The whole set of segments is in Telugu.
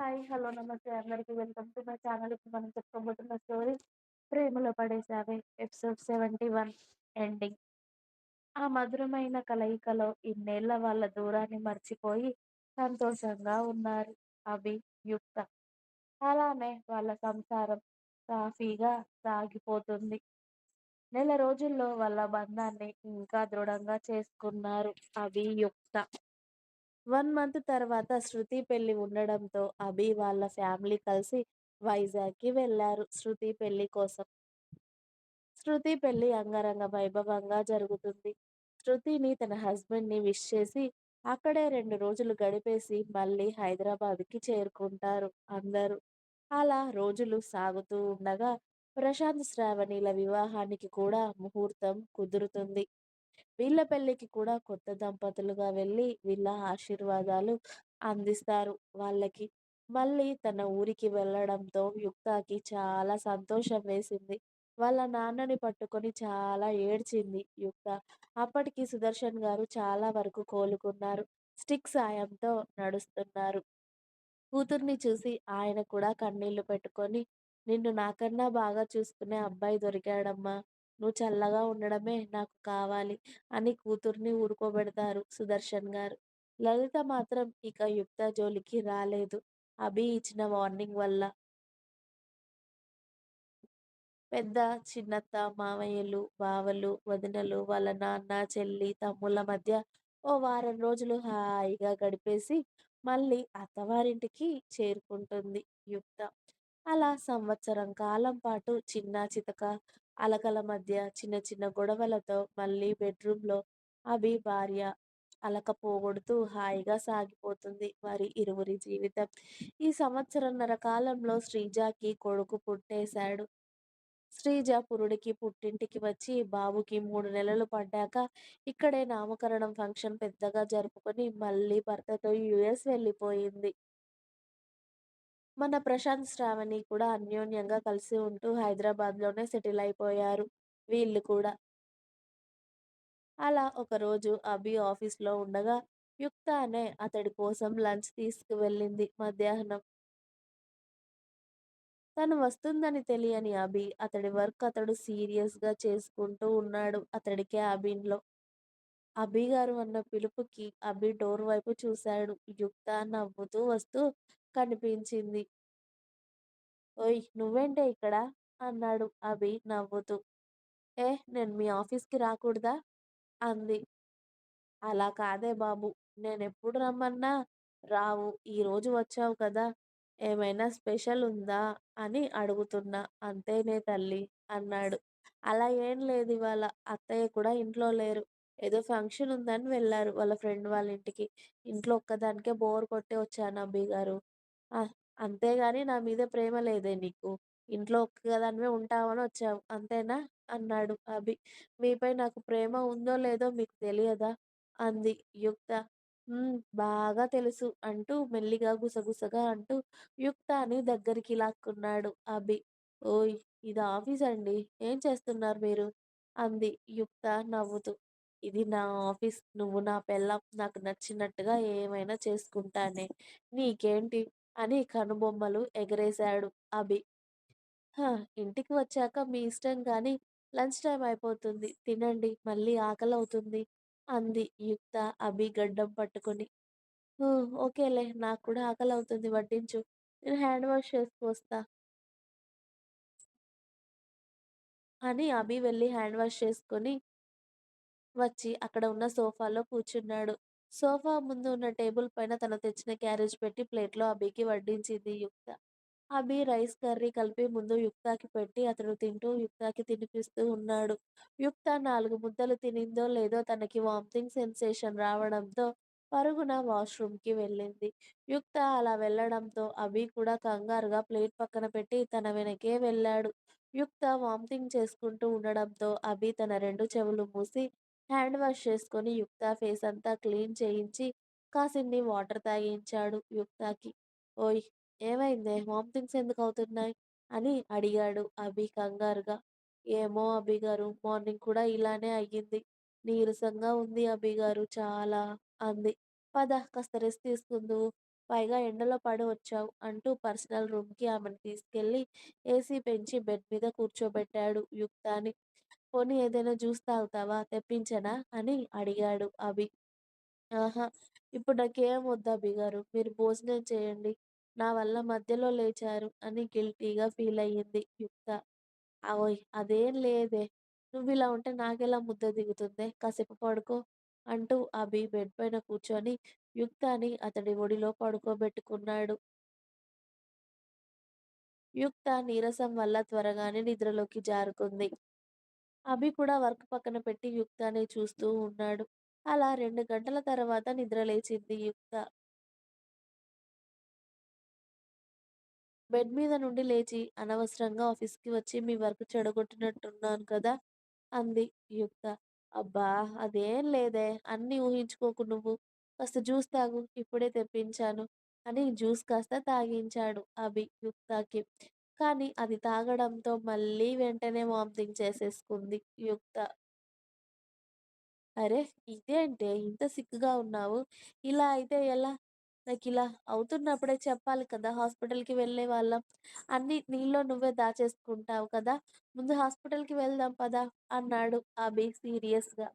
హాయ్. హలో. నమస్తే అందరికి. Welcome to my channel. ఇప్పుడు మనం చెప్పుకోబోతున్న స్టోరీ 'ప్రేమలో పడేసావే' ఎపిసోడ్ 71 ఎండింగ్. ఆ మధురమైన కలయికలో ఇన్నేళ్ళ వాళ్ళ దూరాన్ని మర్చిపోయి సంతోషంగా ఉన్నారు అవి యుక్త. అలానే వాళ్ళ సంసారం సాఫీగా సాగిపోతుంది. నెల రోజుల్లో వాళ్ళ బంధాన్ని ఇంకా దృఢంగా చేసుకున్నారు అవి యుక్త. వన్ మంత్ తర్వాత శృతి పెళ్ళి ఉండడంతో అభి వాళ్ళ ఫ్యామిలీ కలిసి వైజాగ్కి వెళ్ళారు శృతి పెళ్ళి కోసం. శృతి పెళ్ళి అంగరంగ వైభవంగా జరుగుతుంది. శృతిని తన హస్బెండ్ని విష్ చేసి అక్కడే రెండు రోజులు గడిపేసి మళ్ళీ హైదరాబాద్కి చేరుకుంటారు అందరూ. అలా రోజులు సాగుతూ ఉండగా ప్రశాంత్, శ్రావణిల వివాహానికి కూడా ముహూర్తం కుదురుతుంది. వీళ్ళ పెళ్ళికి కూడా కొత్త దంపతులుగా వెళ్ళి వీళ్ళ ఆశీర్వాదాలు అందిస్తారు వాళ్ళకి. మళ్ళీ తన ఊరికి వెళ్ళడంతో యుక్తకి చాలా సంతోషం వేసింది. వాళ్ళ నాన్నని పట్టుకొని చాలా ఏడ్చింది యుక్త. అప్పటికి సుదర్శన్ గారు చాలా వరకు కోలుకున్నారు. స్టిక్ సాయంతో నడుస్తున్నారు. కూతుర్ని చూసి ఆయన కూడా కన్నీళ్ళు పెట్టుకొని నిన్ను నాకన్నా బాగా చూసుకునే అబ్బాయి దొరికాడమ్మా. నువ్వు చల్లగా ఉండడమే నాకు కావాలి అని కూతుర్ని ఊరుకోబెడతారు సుదర్శన్ గారు. లలిత మాత్రం ఇక యుక్త జోలికి రాలేదు అభి ఇచ్చిన వార్నింగ్ వల్ల. పెద్ద, చిన్నత్త, మామయ్యలు, బావలు, వదినలు, వాళ్ళ నాన్న, చెల్లి, తమ్ముళ్ళ మధ్య ఓ వారం రోజులు హాయిగా గడిపేసి మళ్ళీ అత్తవారింటికి చేరుకుంటుంది యుక్త. అలా సంవత్సరం కాలం పాటు చిన్న చితక అలకల మధ్య చిన్న చిన్న గొడవలతో మళ్ళీ బెడ్రూమ్లో అవి అభి భార్య అలక పోగొడుతూ హాయిగా సాగిపోతుంది వారి ఇరువురి జీవితం. ఈ సంవత్సరంన్నర కాలంలో శ్రీజకి కొడుకు పుట్టేశాడు. శ్రీజ పురుడికి పుట్టింటికి వచ్చి బాబుకి మూడు నెలలు పడ్డాక ఇక్కడే నామకరణం ఫంక్షన్ పెద్దగా జరుపుకొని మళ్ళీ భర్తతో యూఎస్ వెళ్ళిపోయింది మన ప్రశాంత్, శ్రావణి కూడా అన్యోన్యంగా కలిసి ఉంటూ హైదరాబాద్లోనే సెటిల్ అయిపోయారు వీళ్ళు కూడా. అలా ఒకరోజు అభి ఆఫీస్లో ఉండగా యుక్త అనే అతడి కోసం లంచ్ తీసుకువెళ్ళింది మధ్యాహ్నం. తను వస్తుందని తెలియని అభి అతడి వర్క్ అతడు సీరియస్గా చేసుకుంటూ ఉన్నాడు అతడి క్యాబిన్లో. అభిగారు అన్న పిలుపుకి అభి డోర్ వైపు చూశాడు. యుక్త నవ్వుతూ వస్తూ కనిపించింది. ఓయ్ నువ్వేంటే ఇక్కడ? అన్నాడు అభి నవ్వుతూ. ఏ నేను మీ ఆఫీస్కి రాకూడదా? అంది. అలా కాదే బాబూ నేనెప్పుడు రమ్మన్నా రావు ఈరోజు వచ్చావు కదా ఏమైనా స్పెషల్ ఉందా అని అడుగుతున్నా అంతేనే తల్లీ అన్నాడు. అలా ఏం లేదివాళ అత్తయ్య కూడా ఇంట్లో లేరు. ఏదో ఫంక్షన్ ఉందని వెళ్ళారు వాళ్ళ ఫ్రెండ్ వాళ్ళ ఇంటికి. ఇంట్లో ఒక్కదానికే బోర్ కొట్టి వచ్చాను అభిగారు. అంతేగాని నా మీద ప్రేమ లేదే నీకు? ఇంట్లో ఒక్కదానివే ఉంటావని వచ్చావు అంతేనా? అన్నాడు అభి. మీపై నాకు ప్రేమ ఉందో లేదో మీకు తెలియదా? అంది యుక్త. బాగా తెలుసు అంటూ మెల్లిగా గుసగుసగా అంటూ యుక్తని దగ్గరికి లాక్కున్నాడు అభి. ఓయ్ ఇది ఆఫీసండి ఏం చేస్తున్నారు మీరు? అంది యుక్త నవ్వుతూ. ఇది నా ఆఫీస్ నువ్వు నా పెళ్ళాం నాకు నచ్చినట్టుగా ఏమైనా చేసుకుంటానే నీకేంటి? అని కనుబొమ్మలు ఎగరేశాడు అభి. హా ఇంటికి వచ్చాక మీ ఇష్టం కానీ లంచ్ టైం అయిపోతుంది తినండి మళ్ళీ ఆకలి అవుతుంది అంది యుక్త అభి గడ్డం పట్టుకుని. ఊ ఓకేలే ఆకలి అవుతుంది వడ్డించు. నేను హ్యాండ్ వాష్ చేసుకొస్తా అని అభి వెళ్ళి హ్యాండ్ వాష్ చేసుకొని వచ్చి అక్కడ ఉన్న సోఫాలో కూర్చున్నాడు. సోఫా ముందు ఉన్న టేబుల్ పైన తను తెచ్చిన క్యారేజ్ పెట్టి ప్లేట్లో అభికి వడ్డించింది యుక్త. అభి రైస్ కర్రీ కలిపి ముందు యుక్తాకి పెట్టి అతడు తింటూ యుక్తాకి తినిపిస్తూ ఉన్నాడు. యుక్త నాలుగు ముద్దలు తినిందో లేదో తనకి వామిటింగ్ సెన్సేషన్ రావడంతో పరుగున వాష్ రూమ్కి వెళ్ళింది. యుక్త అలా వెళ్ళడంతో అభి కూడా కంగారుగా ప్లేట్ పక్కన పెట్టి తన వెనకే వెళ్ళాడు. యుక్త వామిటింగ్ చేసుకుంటూ ఉండడంతో అభి తన రెండు చెవులు మూసి హ్యాండ్ వాష్ చేసుకుని యుక్త ఫేస్ అంతా క్లీన్ చేయించి కాసిన్ని వాటర్ తాగించాడు యుక్తాకి ఓయ్ ఏమైందే వామిటింగ్స్ ఎందుకు అవుతున్నాయి అని అడిగాడు అభి కంగారుగా. ఏమో అభిగారు మార్నింగ్ కూడా ఇలానే అయ్యింది. నీరసంగా ఉంది అభి గారు చాలా అంది. పద కాస్త రెస్ట్ తీసుకుందువు పైగా ఎండలో పడి వచ్చావు అంటూ పర్సనల్ రూమ్‌కి ఆమెను తీసుకెళ్ళి ఏసీ పెంచి బెడ్ మీద కూర్చోబెట్టాడు యుక్తాని. పోనీ ఏదైనా జ్యూస్ తాగుతావా? తెప్పించనా? అని అడిగాడు అభి. ఆహా! ఇప్పుడు నాకేం వద్దు అభిగారు. మీరు భోజనం చేయండి. నా వల్ల మధ్యలో లేచారు అని గిల్టీగా ఫీలయ్యింది యుక్త. అవోయ్! అదేం లేదే. నువ్విలా ఉంటే నాకెలా ముద్ద దిగుతుందే? కాసేపు పడుకో అంటూ అభి బెడ్ పైన కూర్చొని యుక్తాని అతడి ఒడిలో పడుకోబెట్టుకున్నాడు. యుక్త నీరసం వల్ల త్వరగానే నిద్రలోకి జారుకుంది. అభి కూడా వర్క్ పక్కన పెట్టి యుక్తాని చూస్తూ ఉన్నాడు. అలా 2 గంటల తర్వాత నిద్రలేచింది యుక్త. బెడ్ మీద నుండి లేచి అనవసరంగా ఆఫీస్‌కి వచ్చి మీ వర్క్ చెడగొట్టినట్టున్నాను కదా! అంది యుక్త. అబ్బా! అదేం లేదే. అన్నీ ఊహించుకోకు నువ్వు. కాస్త జ్యూస్ తాగు. ఇప్పుడే తెప్పించాను అని జ్యూస్ కాస్త తాగించాడు అభి యుక్తకి. కానీ అది తాగడంతో మళ్ళీ వెంటనే వామిటింగ్ చేసేసుకుంది యుక్త. అరె! ఇదేంటే ఇంత సిక్‌గా ఉన్నావు? ఇలా అయితే ఎలా? నాకిలా అవుతున్నప్పుడే చెప్పాలి కదా! హాస్పిటల్‌కి వెళ్ళేవాళ్ళం. అన్నీ నీలో నువ్వే దాచేసుకుంటావు కదా! ముందు హాస్పిటల్‌కి వెళ్దాం పద అన్నాడు అభి సీరియస్‌గా.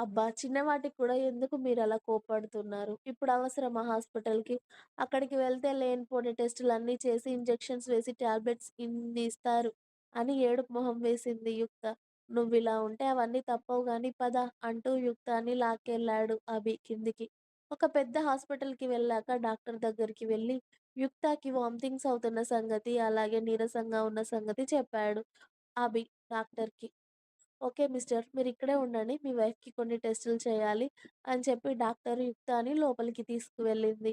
అబ్బా! చిన్నవాటికి కూడా ఎందుకు మీరు అలా కోపడుతున్నారు ఇప్పుడు అవసరమా హాస్పిటల్‌కి? అక్కడికి వెళ్తే లేనిపోని టెస్టులన్నీ చేసి, ఇంజెక్షన్స్ వేసి, టాబ్లెట్స్ ఇన్ని ఇస్తారు అని ఏడుపు మొహం వేసింది యుక్త. నువ్వు ఇలా ఉంటే అవన్నీ తప్పవు గానీ పద అంటూ యుక్తాన్ని లాక్కెళ్ళాడు అభి కిందికి. ఒక పెద్ద హాస్పిటల్‌కి వెళ్ళాక డాక్టర్ దగ్గరికి వెళ్ళి యుక్తకి వామిటింగ్స్ అవుతున్న సంగతి, అలాగే నీరసంగా ఉన్న సంగతి చెప్పాడు అభి డాక్టర్‌కి. ఓకే మిస్టర్ మీరు ఇక్కడే ఉండండి. మీ వైఫ్‌కి కొన్ని టెస్టులు చేయాలి అని చెప్పి డాక్టర్ యుక్తాని లోపలికి తీసుకువెళ్ళింది.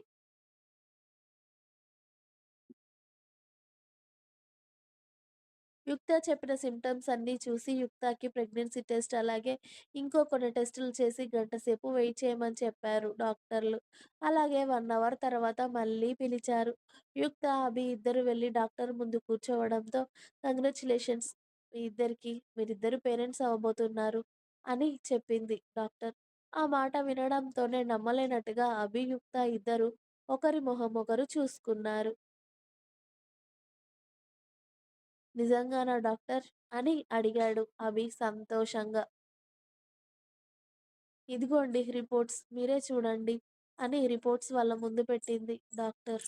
యుక్త చెప్పిన సింప్టమ్స్ అన్నీ చూసి యుక్తకి ప్రెగ్నెన్సీ టెస్ట్ అలాగే ఇంకో కొన్ని టెస్టులు చేసి గంట సేపు వెయిట్ చేయమని చెప్పారు డాక్టర్లు. అలాగే 1 అవర్ తర్వాత మళ్ళీ పిలిచారు. యుక్త, అభి ఇద్దరూ వెళ్ళి డాక్టర్ ముందు కూర్చోవడంతో కంగ్రాచ్యులేషన్స్ మీ ఇద్దరికీ. మీరిద్దరూ పేరెంట్స్ అవ్వబోతున్నారు అని చెప్పింది డాక్టర్. ఆ మాట వినడంతోనే నమ్మలేనట్టుగా అభియుక్త ఇద్దరూ ఒకరి మొహం ఒకరు చూసుకున్నారు. నిజంగానా డాక్టర్? అని అడిగాడు అభి సంతోషంగా. ఇదిగోండి రిపోర్ట్స్ మీరే చూడండి అని రిపోర్ట్స్ వాళ్ళ ముందు పెట్టింది డాక్టర్.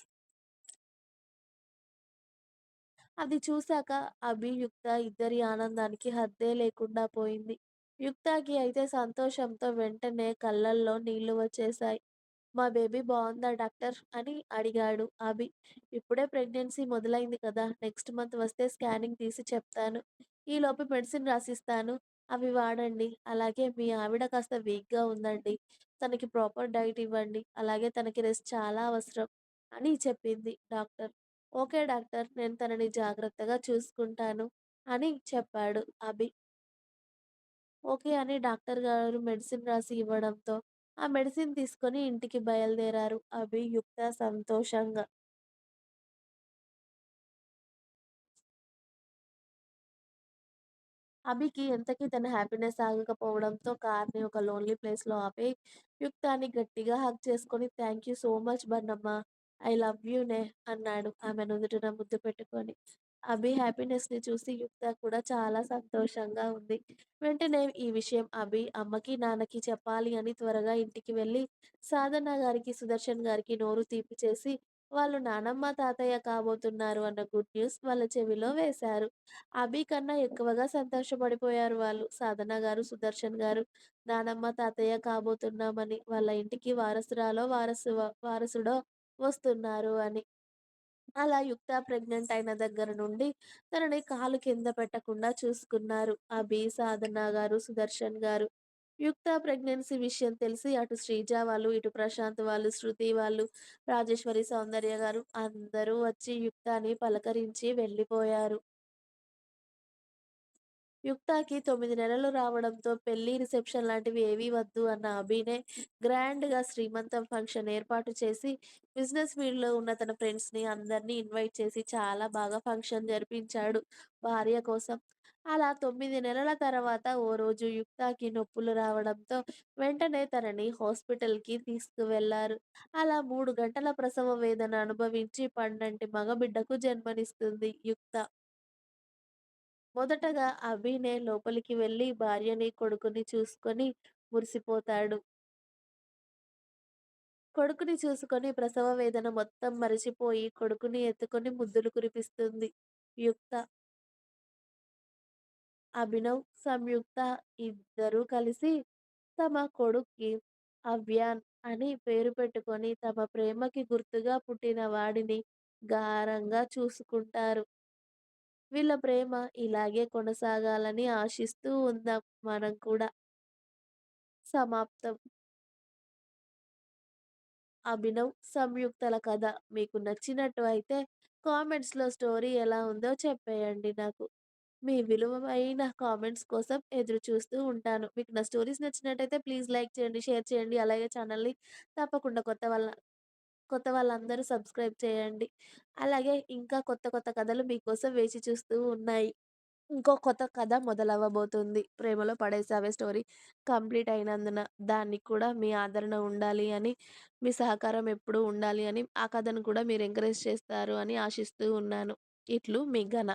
అది చూశాక అభి, యుక్త ఇద్దరి ఆనందానికి హద్దే లేకుండా పోయింది. యుక్తకి అయితే సంతోషంతో వెంటనే కళ్ళల్లో నీళ్ళు వచ్చేశాయి. మా బేబీ బాగుందా డాక్టర్? అని అడిగాడు అభి. ఇప్పుడే ప్రెగ్నెన్సీ మొదలైంది కదా! నెక్స్ట్ మంత్ వస్తే స్కానింగ్ తీసి చెప్తాను. ఈలోపు మెడిసిన్ రాసిస్తాను. అవి వాడండి. అలాగే మీ ఆవిడ కాస్త వీక్‌గా ఉందండి. తనకి ప్రాపర్ డైట్ ఇవ్వండి. అలాగే తనకి రెస్ట్ చాలా అవసరం అని చెప్పింది డాక్టర్. ఓకే డాక్టర్ నేను తనని జాగ్రత్తగా చూసుకుంటాను అని చెప్పాడు అభి. ఓకే అని డాక్టర్ గారు మెడిసిన్ రాసి ఇవ్వడంతో ఆ మెడిసిన్ తీసుకొని ఇంటికి బయలుదేరారు అభి, యుక్త సంతోషంగా. అభికి ఎంతకీ తన హ్యాపీనెస్ ఆగకపోవడంతో కార్‌ని ఒక లోన్లీ ప్లేస్‌లో ఆపి యుక్తాని గట్టిగా హగ్ చేసుకొని thank you so much Bannamma. I love you నే అన్నాడు ఆమె నుదుటిన ముద్దు పెట్టుకొని. అభి హ్యాపీనెస్ని చూసి యుక్త కూడా చాలా సంతోషంగా ఉంది. వెంటనే ఈ విషయం అభి అమ్మకి, నాన్నకి చెప్పాలి అని త్వరగా ఇంటికి వెళ్ళి సాధన గారికి, సుదర్శన్ గారికి నోరు తీపి చేసి వాళ్ళు నానమ్మ, తాతయ్య కాబోతున్నారు అన్న గుడ్ న్యూస్ వాళ్ళ చెవిలో వేశారు. అభి కన్నా ఎక్కువగా సంతోషపడిపోయారు వాళ్ళు. సాధన గారు, సుదర్శన్ గారు నానమ్మ, తాతయ్య కాబోతున్నామని, వాళ్ళ ఇంటికి వారసురాలో, వారసు వారసుడో వస్తున్నారు అని. అలా యుక్త ప్రెగ్నెంట్ అయిన దగ్గర నుండి తనని కాలు కింద పెట్టకుండా చూసుకున్నారు అభి, సాధన గారు, సుదర్శన్ గారు. యుక్త ప్రెగ్నెన్సీ విషయం తెలిసి అటు శ్రీజ వాళ్ళు, ఇటు ప్రశాంత్ వాళ్ళు, శృతి వాళ్ళు, రాజేశ్వరి, సౌందర్య గారు అందరూ వచ్చి యుక్తని పలకరించి వెళ్ళిపోయారు. యుక్తాకి తొమ్మిది నెలలు రావడంతో పెళ్ళి, రిసెప్షన్ లాంటివి ఏవీ వద్దు అన్న అభినే గ్రాండ్‌గా శ్రీమంతం ఫంక్షన్ ఏర్పాటు చేసి బిజినెస్ ఫీల్డ్‌లో ఉన్న తన ఫ్రెండ్స్‌ని అందరిని ఇన్వైట్ చేసి చాలా బాగా ఫంక్షన్ జరిపించాడు భార్య కోసం. అలా తొమ్మిది నెలల తర్వాత ఓ రోజు యుక్తాకి నొప్పులు రావడంతో వెంటనే తనని హాస్పిటల్‌కి తీసుకువెళ్ళారు. అలా మూడు గంటల ప్రసవ వేదన అనుభవించి పండంటి మగబిడ్డకు జన్మనిస్తుంది యుక్త. మొదటగా అభినే లోపలికి వెళ్ళి భార్యని, కొడుకుని చూసుకొని మురిసిపోతాడు. కొడుకుని చూసుకొని ప్రసవ వేదన మొత్తం మరిచిపోయి కొడుకుని ఎత్తుకొని ముద్దులు కురిపిస్తుంది యుక్త. అభినవ్, సంయుక్త ఇద్దరూ కలిసి తమ కొడుక్కి అవ్యాన్ అని పేరు పెట్టుకొని తమ ప్రేమకి గుర్తుగా పుట్టిన వాడిని గారంగా చూసుకుంటారు. వీళ్ళ ప్రేమ ఇలాగే కొనసాగాలని ఆశిస్తూ ఉందాం మనం కూడా. సమాప్తం. అభినవ్, సంయుక్తల కథ మీకు నచ్చినట్టు అయితే కామెంట్స్‌లో స్టోరీ ఎలా ఉందో చెప్పేయండి నాకు. మీ విలువైన కామెంట్స్ కోసం ఎదురు చూస్తూ ఉంటాను. మీకు నా స్టోరీస్ నచ్చినట్టయితే ప్లీజ్ లైక్ చేయండి, షేర్ చేయండి. అలాగే ఛానల్‌ని తప్పకుండా కొత్త వాళ్ళ కొత్త వాళ్ళందరూ సబ్స్క్రైబ్ చేయండి. అలాగే ఇంకా కొత్త కొత్త కథలు మీకోసం వేచి చూస్తూ ఉన్నాయి. ఇంకో కొత్త కథ మొదలవ్వబోతుంది. 'ప్రేమలో పడేసావే' స్టోరీ కంప్లీట్ అయినందున దానికి కూడా మీ ఆదరణ ఉండాలి అని, మీ సహకారం ఎప్పుడూ ఉండాలి అని, ఆ కథను కూడా మీరు ఎంకరేజ్ చేస్తారు అని ఆశిస్తూ ఉన్నాను. ఇట్లు మీ ఘన.